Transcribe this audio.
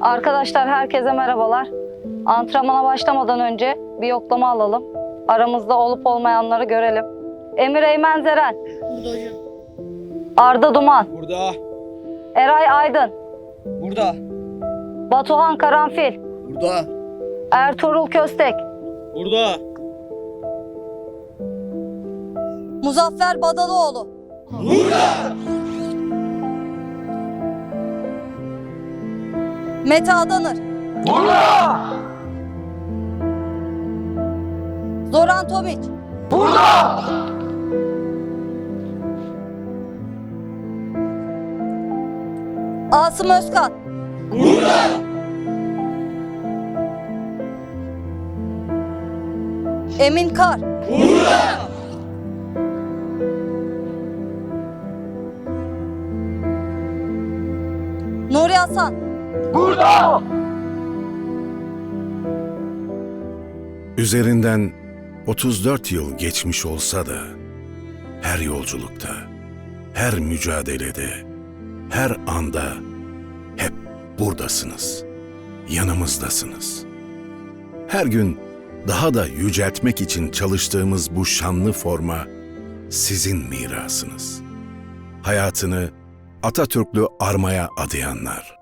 Arkadaşlar herkese merhabalar. Antrenmana başlamadan önce bir yoklama alalım. Aramızda olup olmayanları görelim. Emir Eymen Zeren, Burada hocam. Arda Duman, Burada. Eray Aydın, Burada. Batuhan Karanfil, Burada. Ertuğrul Köstek, Burada. Muzaffer Badalıoğlu. Mete Adanır. Zoran Tomiç. Asım Özkan. Emin Kar. Nuri Hasan. Üzerinden 34 yıl geçmiş olsa da her yolculukta, her mücadelede, her anda hep buradasınız. Yanımızdasınız. Her gün daha da yüceltmek için çalıştığımız bu şanlı forma sizin mirasınız. Hayatını Atatürklü armaya adayanlar.